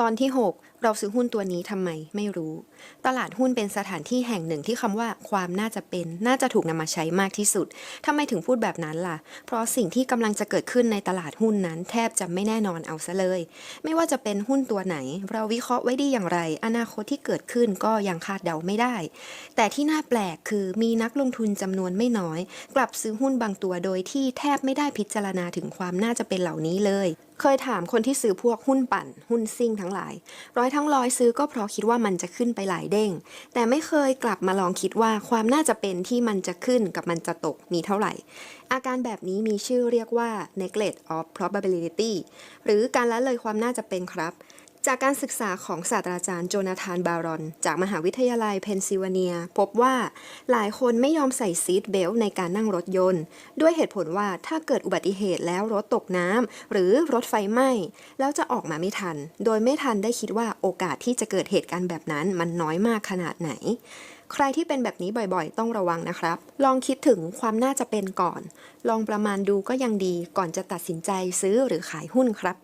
ตอนที่ 6 เราซื้อหุ้นตัวนี้ทำไมไม่รู้ ตลาดหุ้นเป็นสถานที่แห่งหนึ่งที่คำว่าความน่าจะเป็นน่าจะถูกนำมาใช้มากที่สุดทำไมถึงพูดแบบนั้นล่ะ เพราะสิ่งที่กำลังจะเกิดขึ้นในตลาดหุ้นนั้น แทบจะไม่แน่นอนเอาซะเลย ไม่ว่าจะเป็นหุ้นตัวไหน เราวิเคราะห์ไว้ดีอย่างไร อนาคตที่เกิดขึ้นก็ยังคาดเดาไม่ได้ แต่ที่น่าแปลกคือมีนักลงทุนจำนวนไม่น้อย กลับซื้อหุ้นบางตัวโดยที่แทบไม่ได้พิจารณาถึงความน่าจะเป็นเหล่านี้เลย เคยถามคนที่ซื้อพวกหุ้นปั่น หุ้นซิ่งทั้งหลายร้อยทั้งร้อยซื้อก็เพราะคิดว่ามันจะขึ้นไปหลายเด้ง แต่ไม่เคยกลับมาลองคิดว่าความน่าจะเป็นที่มันจะขึ้นกับมันจะตกมีเท่าไหร่ อาการแบบนี้มีชื่อเรียกว่า neglect of probability หรือการละเลยความน่าจะเป็นครับ จากการศึกษาของศาสตราจารย์โจนาธานบารอน จากมหาวิทยาลัยเพนซิลเวเนีย พบว่าหลายคนไม่ยอมใส่ซีทเบลต์ในการนั่งรถยนต์ ด้วยเหตุผลว่าถ้าเกิดอุบัติเหตุแล้วรถตกน้ำหรือรถไฟไหม้ แล้วจะออกมาไม่ทัน โดยไม่ทันได้คิดว่าโอกาสที่จะเกิดเหตุการณ์แบบนั้นมันน้อยมากขนาดไหนใครที่เป็นแบบนี้บ่อยๆ ต้องระวังนะครับ ลองคิดถึงความน่าจะเป็นก่อน ลองประมาณดูก็ยังดีก่อนจะตัดสินใจซื้อหรือขายหุ้นครับ